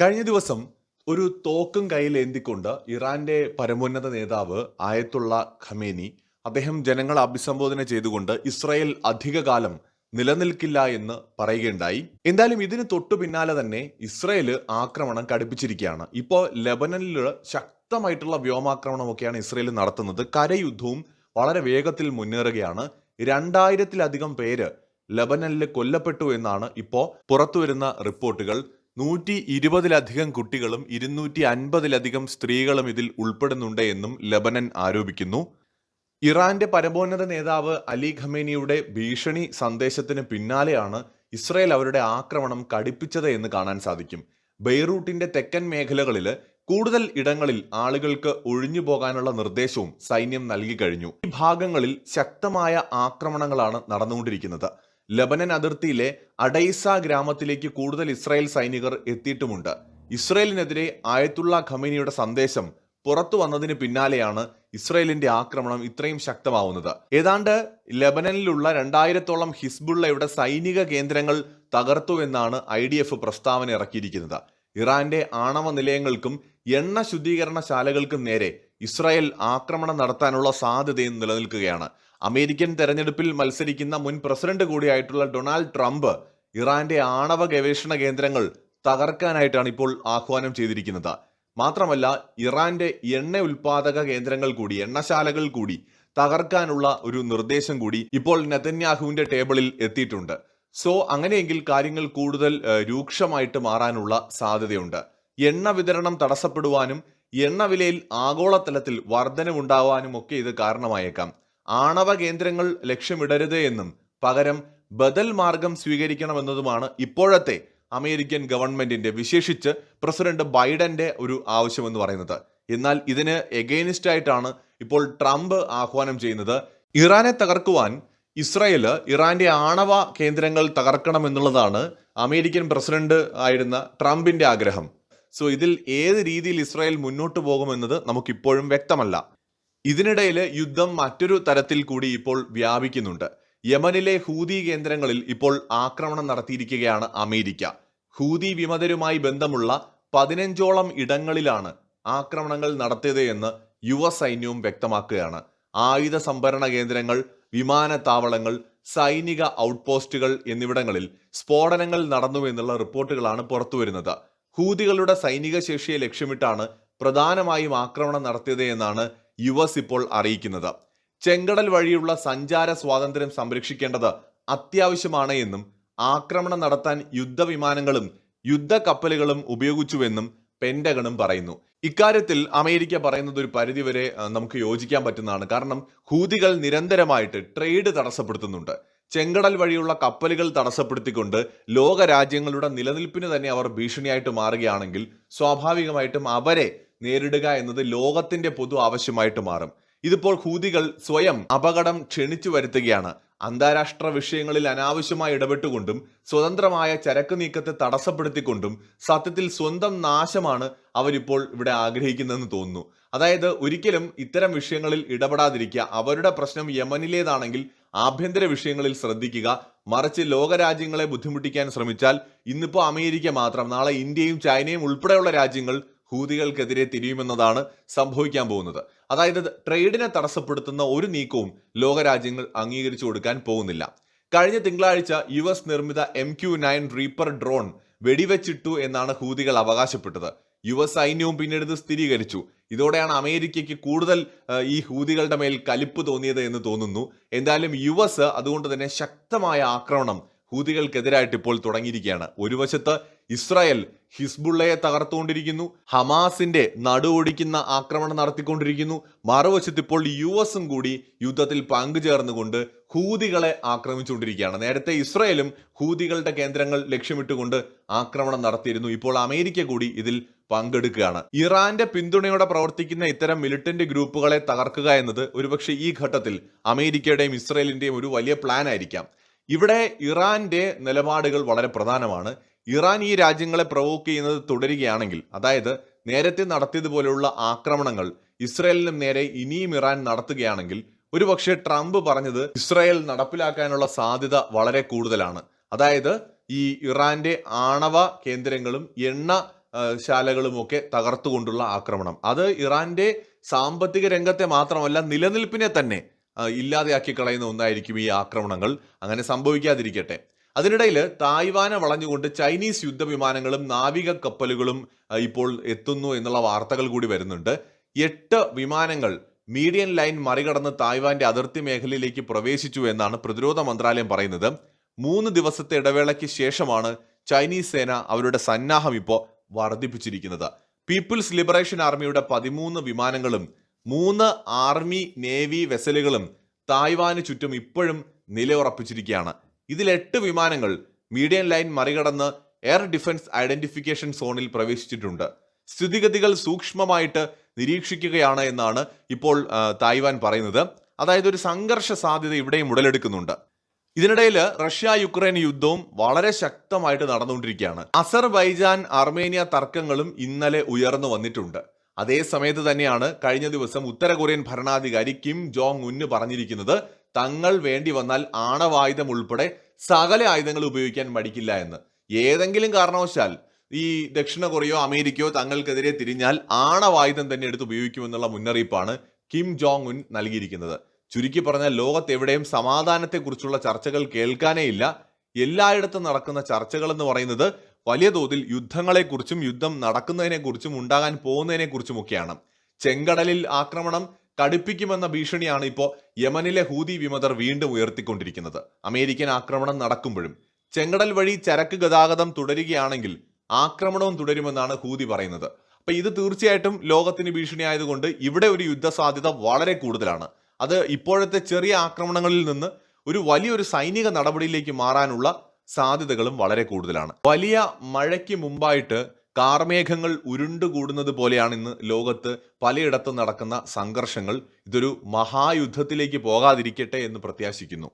കഴിഞ്ഞ ദിവസം ഒരു തോക്കും കയ്യിലേന്തിക്കൊണ്ട് ഇറാന്റെ പരമോന്നത നേതാവ് ആയത്തുള്ള ഖമേനി അദ്ദേഹം ജനങ്ങളെ അഭിസംബോധന ചെയ്തുകൊണ്ട് ഇസ്രായേൽ അധികകാലം നിലനിൽക്കില്ല എന്ന് പറയുകയുണ്ടായി. എന്തായാലും ഇതിന് തൊട്ടു പിന്നാലെ തന്നെ ഇസ്രായേൽ ആക്രമണം കടുപ്പിച്ചിരിക്കുകയാണ്. ഇപ്പോൾ ലെബനനിൽ ശക്തമായിട്ടുള്ള വ്യോമാക്രമണമൊക്കെയാണ് ഇസ്രായേൽ നടത്തുന്നത്. കരയുദ്ധവും വളരെ വേഗത്തിൽ മുന്നേറുകയാണ്. രണ്ടായിരത്തിലധികം പേര് ലബനനിൽ കൊല്ലപ്പെട്ടു എന്നാണ് ഇപ്പോൾ പുറത്തുവരുന്ന റിപ്പോർട്ടുകൾ. നൂറ്റി ഇരുപതിലധികം കുട്ടികളും ഇരുന്നൂറ്റി അൻപതിലധികം സ്ത്രീകളും ഇതിൽ ഉൾപ്പെടുന്നുണ്ട് എന്നും ലബനൻ ആരോപിക്കുന്നു. ഇറാന്റെ പരമോന്നത നേതാവ് അലി ഖമേനിയുടെ ഭീഷണി സന്ദേശത്തിന് പിന്നാലെയാണ് ഇസ്രായേൽ അവരുടെ ആക്രമണം കടുപ്പിച്ചത് എന്ന് കാണാൻ സാധിക്കും. ബെയ്റൂട്ടിന്റെ തെക്കൻ മേഖലകളിൽ കൂടുതൽ ഇടങ്ങളിൽ ആളുകൾക്ക് ഒഴിഞ്ഞു പോകാനുള്ള നിർദ്ദേശവും സൈന്യം നൽകി കഴിഞ്ഞു. ഈ ഭാഗങ്ങളിൽ ശക്തമായ ആക്രമണങ്ങളാണ് നടന്നുകൊണ്ടിരിക്കുന്നത്. ലബനൻ അതിർത്തിയിലെ അഡൈസ ഗ്രാമത്തിലേക്ക് കൂടുതൽ ഇസ്രായേൽ സൈനികർ എത്തിയിട്ടുമുണ്ട്. ഇസ്രായേലിനെതിരെ ആയത്തുള്ള ഖമീനിയുടെ സന്ദേശം പുറത്തു വന്നതിന് പിന്നാലെയാണ് ഇസ്രായേലിന്റെ ആക്രമണം ഇത്രയും ശക്തമാവുന്നത്. ഏതാണ്ട് ലബനനിലുള്ള രണ്ടായിരത്തോളം ഹിസ്ബുള്ളയുടെ സൈനിക കേന്ദ്രങ്ങൾ തകർത്തു എന്നാണ് ഐ ഡി എഫ് പ്രസ്താവന ഇറക്കിയിരിക്കുന്നത്. ഇറാന്റെ ആണവ നിലയങ്ങൾക്കും എണ്ണ ശുദ്ധീകരണശാലകൾക്കും നേരെ ഇസ്രായേൽ ആക്രമണം നടത്താനുള്ള സാധ്യതയും നിലനിൽക്കുകയാണ്. അമേരിക്കൻ തെരഞ്ഞെടുപ്പിൽ മത്സരിക്കുന്ന മുൻ പ്രസിഡന്റ് കൂടിയായിട്ടുള്ള ഡൊണാൾഡ് ട്രംപ് ഇറാന്റെ ആണവ ഗവേഷണ കേന്ദ്രങ്ങൾ തകർക്കാനായിട്ടാണ് ഇപ്പോൾ ആഹ്വാനം ചെയ്തിരിക്കുന്നത്. മാത്രമല്ല ഇറാന്റെ എണ്ണ ഉൽപാദക കേന്ദ്രങ്ങൾ കൂടി എണ്ണശാലകൾ കൂടി തകർക്കാനുള്ള ഒരു നിർദ്ദേശം കൂടി ഇപ്പോൾ നെതന്യാഹുവിന്റെ ടേബിളിൽ എത്തിയിട്ടുണ്ട്. സോ അങ്ങനെയെങ്കിൽ കാര്യങ്ങൾ കൂടുതൽ രൂക്ഷമായിട്ട് മാറാനുള്ള സാധ്യതയുണ്ട്. എണ്ണ വിതരണം തടസ്സപ്പെടുവാനും എണ്ണ വിലയിൽ ആഗോളതലത്തിൽ വർധനവുണ്ടാവാനും ഒക്കെ ഇത് കാരണമായേക്കാം. ആണവ കേന്ദ്രങ്ങൾ ലക്ഷ്യമിടരുത് എന്നും പകരം ബദൽ മാർഗം സ്വീകരിക്കണമെന്നതുമാണ് ഇപ്പോഴത്തെ അമേരിക്കൻ ഗവൺമെന്റിന്റെ വിശേഷിച്ച് പ്രസിഡന്റ് ബൈഡന്റെ ഒരു ആവശ്യമെന്ന് പറയുന്നത്. എന്നാൽ ഇതിന് എഗെയിനിസ്റ്റ് ആയിട്ടാണ് ഇപ്പോൾ ട്രംപ് ആഹ്വാനം ചെയ്യുന്നത്. ഇറാനെ തകർക്കുവാൻ ഇസ്രായേൽ ഇറാന്റെ ആണവ കേന്ദ്രങ്ങൾ തകർക്കണം എന്നുള്ളതാണ് അമേരിക്കൻ പ്രസിഡന്റ് ആയിരുന്ന ട്രംപിന്റെ ആഗ്രഹം. സോ ഇതിൽ ഏത് രീതിയിൽ ഇസ്രായേൽ മുന്നോട്ട് പോകുമെന്നത് നമുക്കിപ്പോഴും വ്യക്തമല്ല. ഇതിനിടയിൽ യുദ്ധം മറ്റൊരു തരത്തിൽ കൂടി ഇപ്പോൾ വ്യാപിക്കുന്നുണ്ട്. യമനിലെ ഹൂതി കേന്ദ്രങ്ങളിൽ ഇപ്പോൾ ആക്രമണം നടത്തിയിരിക്കുകയാണ് അമേരിക്ക. ഹൂതി വിമതരുമായി ബന്ധമുള്ള പതിനഞ്ചോളം ഇടങ്ങളിലാണ് ആക്രമണങ്ങൾ നടത്തിയത് എന്ന് യുവ സൈന്യവും വ്യക്തമാക്കുകയാണ്. ആയുധ സംഭരണ കേന്ദ്രങ്ങൾ വിമാനത്താവളങ്ങൾ സൈനിക ഔട്ട്പോസ്റ്റുകൾ എന്നിവിടങ്ങളിൽ സ്ഫോടനങ്ങൾ നടന്നു എന്നുള്ള റിപ്പോർട്ടുകളാണ് പുറത്തുവരുന്നത്. ഹൂതികളുടെ സൈനിക ശേഷിയെ ലക്ഷ്യമിട്ടാണ് പ്രധാനമായും ആക്രമണം നടത്തിയത് എന്നാണ് യു എസ് ഇപ്പോൾ അറിയിക്കുന്നത്. ചെങ്കടൽ വഴിയുള്ള സഞ്ചാര സ്വാതന്ത്ര്യം സംരക്ഷിക്കേണ്ടത് അത്യാവശ്യമാണ് എന്നും ആക്രമണം നടത്താൻ യുദ്ധവിമാനങ്ങളും യുദ്ധക്കപ്പലുകളും ഉപയോഗിച്ചുവെന്നും പെൻഡഗണും പറയുന്നു. ഇക്കാര്യത്തിൽ അമേരിക്ക പറയുന്നത് ഒരു പരിധിവരെ നമുക്ക് യോജിക്കാൻ പറ്റുന്നതാണ്. കാരണം ഹൂതികൾ നിരന്തരമായിട്ട് ട്രേഡ് തടസ്സപ്പെടുത്തുന്നുണ്ട്. ചെങ്കടൽ വഴിയുള്ള കപ്പലുകൾ തടസ്സപ്പെടുത്തിക്കൊണ്ട് ലോക രാജ്യങ്ങളുടെ നിലനിൽപ്പിന് തന്നെ അവർ ഭീഷണിയായിട്ട് മാറുകയാണെങ്കിൽ സ്വാഭാവികമായിട്ടും അവരെ നേരിടുക എന്നത് ലോകത്തിന്റെ പൊതു ആവശ്യമായിട്ട് മാറും. ഇതിപ്പോൾ ഹൂതികൾ സ്വയം അപകടം ക്ഷണിച്ചു വരുത്തുകയാണ്. അന്താരാഷ്ട്ര വിഷയങ്ങളിൽ അനാവശ്യമായി ഇടപെട്ടുകൊണ്ടും സ്വതന്ത്രമായ ചരക്ക് നീക്കത്തെ തടസ്സപ്പെടുത്തിക്കൊണ്ടും സത്യത്തിൽ സ്വന്തം നാശമാണ് അവരിപ്പോൾ ഇവിടെ ആഗ്രഹിക്കുന്നതെന്ന് തോന്നുന്നു. അതായത് ഒരിക്കലും ഇത്തരം വിഷയങ്ങളിൽ ഇടപെടാതിരിക്കുക അവരുടെ പ്രശ്നം യമനിലേതാണെങ്കിൽ ആഭ്യന്തര വിഷയങ്ങളിൽ ശ്രദ്ധിക്കുക മറിച്ച് ലോകരാജ്യങ്ങളെ ബുദ്ധിമുട്ടിക്കാൻ ശ്രമിച്ചാൽ ഇന്നിപ്പോൾ അമേരിക്ക മാത്രം നാളെ ഇന്ത്യയും ചൈനയും ഉൾപ്പെടെയുള്ള രാജ്യങ്ങൾ ഹൂതികൾക്കെതിരെ തിരിയുമെന്നതാണ് സംഭവിക്കാൻ പോകുന്നത്. അതായത് ട്രേഡിനെ തടസ്സപ്പെടുത്തുന്ന ഒരു നീക്കവും ലോകരാജ്യങ്ങൾ അംഗീകരിച്ചു കൊടുക്കാൻ പോകുന്നില്ല. കഴിഞ്ഞ തിങ്കളാഴ്ച യു എസ് നിർമ്മിത M Q nine reaper drone വെടിവെച്ചിട്ടു എന്നാണ് ഹൂതികൾ അവകാശപ്പെട്ടത്. യു എസ് സൈന്യവും പിന്നീട് ഇത് സ്ഥിരീകരിച്ചു. ഇതോടെയാണ് അമേരിക്കയ്ക്ക് കൂടുതൽ ഈ ഹൂതികളുടെ മേൽ കലിപ്പ് തോന്നിയത് എന്ന് തോന്നുന്നു. എന്തായാലും യു എസ് അതുകൊണ്ട് തന്നെ ശക്തമായ ആക്രമണം ഹൂതികൾക്കെതിരായിട്ട് ഇപ്പോൾ തുടങ്ങിയിരിക്കുകയാണ്. ഒരു വശത്ത് ഇസ്രായേൽ ഹിസ്ബുള്ളയെ തകർത്തുകൊണ്ടിരിക്കുന്നു. ഹമാസിന്റെ നടുവൊടിക്കുന്ന ആക്രമണം നടത്തിക്കൊണ്ടിരിക്കുന്നു. മറുവശത്ത് ഇപ്പോൾ യു എസും കൂടി യുദ്ധത്തിൽ പങ്കുചേർന്നുകൊണ്ട് ഹൂതികളെ ആക്രമിച്ചുകൊണ്ടിരിക്കുകയാണ്. നേരത്തെ ഇസ്രയേലും ഹൂതികളുടെ കേന്ദ്രങ്ങൾ ലക്ഷ്യമിട്ടുകൊണ്ട് ആക്രമണം നടത്തിയിരുന്നു. ഇപ്പോൾ അമേരിക്ക കൂടി ഇതിൽ പങ്കെടുക്കുകയാണ്. ഇറാന്റെ പിന്തുണയോടെ പ്രവർത്തിക്കുന്ന ഇത്തരം മിലിറ്റന്റ് ഗ്രൂപ്പുകളെ തകർക്കുക എന്നത് ഒരുപക്ഷെ ഈ ഘട്ടത്തിൽ അമേരിക്കയുടെയും ഇസ്രയേലിന്റെയും ഒരു വലിയ പ്ലാൻ ആയിരിക്കാം ഇവിടെ ഇറാന്റെ നിലപാടുകൾ വളരെ പ്രധാനമാണ്. ഇറാൻ ഈ രാജ്യങ്ങളെ പ്രൊവോക്ക് ചെയ്യുന്നത് തുടരുകയാണെങ്കിൽ അതായത് നേരത്തെ നടത്തിയതുപോലെയുള്ള ആക്രമണങ്ങൾ ഇസ്രയേലിനും നേരെ ഇനിയും ഇറാൻ നടത്തുകയാണെങ്കിൽ ഒരുപക്ഷെ ട്രംപ് പറഞ്ഞത് ഇസ്രായേൽ നടപ്പിലാക്കാനുള്ള സാധ്യത വളരെ കൂടുതലാണ്. അതായത് ഈ ഇറാന്റെ ആണവ കേന്ദ്രങ്ങളും എണ്ണ ശാലകളുമൊക്കെ തകർത്തുകൊണ്ടുള്ള ആക്രമണം. അത് ഇറാന്റെ സാമ്പത്തിക രംഗത്തെ മാത്രമല്ല നിലനിൽപ്പിനെ തന്നെ ഇല്ലാതെയാക്കി കളയുന്ന ഒന്നായിരിക്കും ഈ ആക്രമണങ്ങൾ. അങ്ങനെ സംഭവിക്കാതിരിക്കട്ടെ. അതിനിടയിൽ തായ്വാനെ വളഞ്ഞുകൊണ്ട് ചൈനീസ് യുദ്ധവിമാനങ്ങളും നാവിക കപ്പലുകളും ഇപ്പോൾ എത്തുന്നു എന്നുള്ള വാർത്തകൾ കൂടി വരുന്നുണ്ട്. എട്ട് വിമാനങ്ങൾ മീഡിയൻ ലൈൻ മറികടന്ന് തായ്വാന്റെ അതിർത്തി മേഖലയിലേക്ക് പ്രവേശിച്ചു എന്നാണ് പ്രതിരോധ മന്ത്രാലയം പറയുന്നത്. മൂന്ന് ദിവസത്തെ ഇടവേളയ്ക്ക് ശേഷമാണ് ചൈനീസ് സേന അവരുടെ സന്നാഹം ഇപ്പോൾ വർദ്ധിപ്പിച്ചിരിക്കുന്നത്. പീപ്പിൾസ് ലിബറേഷൻ ആർമിയുടെ പതിമൂന്ന് വിമാനങ്ങളും മൂന്ന് ആർമി നേവി വെസലുകളും തായ്വാന് ചുറ്റും ഇപ്പോഴും നിലയുറപ്പിച്ചിരിക്കുകയാണ്. ഇതിൽ എട്ട് വിമാനങ്ങൾ മീഡിയൻ ലൈൻ മറികടന്ന് എയർ ഡിഫൻസ് ഐഡന്റിഫിക്കേഷൻ സോണിൽ പ്രവേശിച്ചിട്ടുണ്ട്. സ്ഥിതിഗതികൾ സൂക്ഷ്മമായിട്ട് നിരീക്ഷിക്കുകയാണ് എന്നാണ് ഇപ്പോൾ തായ്വാൻ പറയുന്നത്. അതായത് ഒരു സംഘർഷ സാധ്യത ഇവിടെയും ഉടലെടുക്കുന്നുണ്ട്. ഇതിനിടയിൽ റഷ്യ യുക്രൈൻ യുദ്ധവും വളരെ ശക്തമായിട്ട് നടന്നുകൊണ്ടിരിക്കുകയാണ്. അസർബൈജാൻ അർമേനിയ തർക്കങ്ങളും ഇന്നലെ ഉയർന്നു വന്നിട്ടുണ്ട്. അതേ സമയത്ത് തന്നെയാണ് കഴിഞ്ഞ ദിവസം ഉത്തര കൊറിയൻ ഭരണാധികാരി കിം ജോങ് ഉന്ന് പറഞ്ഞിരിക്കുന്നത്. തങ്ങൾ വേണ്ടി വന്നാൽ ആണവായുധം ഉൾപ്പെടെ സകല ആയുധങ്ങൾ ഉപയോഗിക്കാൻ മടിക്കില്ല എന്ന്. ഏതെങ്കിലും കാരണവശാൽ ഈ ദക്ഷിണ കൊറിയയോ അമേരിക്കയോ തങ്ങൾക്കെതിരെ തിരിഞ്ഞാൽ ആണവായുധം തന്നെ എടുത്ത് ഉപയോഗിക്കുമെന്നുള്ള മുന്നറിയിപ്പാണ് കിം ജോങ് ഉൻ നൽകിയിരിക്കുന്നത്. ചുരുക്കി പറഞ്ഞാൽ ലോകത്തെവിടെയും സമാധാനത്തെക്കുറിച്ചുള്ള ചർച്ചകൾ കേൾക്കാനേ ഇല്ല എല്ലായിടത്തും നടക്കുന്ന ചർച്ചകൾ എന്ന് പറയുന്നത് വലിയ തോതിൽ യുദ്ധങ്ങളെക്കുറിച്ചും യുദ്ധം നടക്കുന്നതിനെക്കുറിച്ചും ഉണ്ടാകാൻ പോകുന്നതിനെക്കുറിച്ചുമൊക്കെയാണ്. ചെങ്കടലിൽ ആക്രമണം കടുപ്പിക്കുമെന്ന ഭീഷണിയാണ് ഇപ്പോൾ യമനിലെ ഹൂതി വിമതർ വീണ്ടും ഉയർത്തിക്കൊണ്ടിരിക്കുന്നത്. അമേരിക്കൻ ആക്രമണം നടക്കുമ്പോഴും ചെങ്കടൽ വഴി ചരക്ക് ഗതാഗതം തുടരുകയാണെങ്കിൽ ആക്രമണവും തുടരുമെന്നാണ് ഹൂതി പറയുന്നത്. അപ്പൊ ഇത് തീർച്ചയായിട്ടും ലോകത്തിന് ഭീഷണിയായതുകൊണ്ട് ഇവിടെ ഒരു യുദ്ധ സാധ്യത വളരെ കൂടുതലാണ്. അത് ഇപ്പോഴത്തെ ചെറിയ ആക്രമണങ്ങളിൽ നിന്ന് ഒരു വലിയൊരു സൈനിക നടപടിയിലേക്ക് മാറാനുള്ള സാധ്യതകളും വളരെ കൂടുതലാണ്. വലിയ മഴയ്ക്ക് മുമ്പായിട്ട് കാർമേഘങ്ങൾ ഉരുണ്ടുകൂടുന്നത് പോലെയാണ് ഇന്ന് ലോകത്ത് പലയിടത്തും നടക്കുന്ന സംഘർഷങ്ങൾ. ഇതൊരു മഹായുദ്ധത്തിലേക്ക് പോകാതിരിക്കട്ടെ എന്ന് പ്രത്യാശിക്കുന്നു.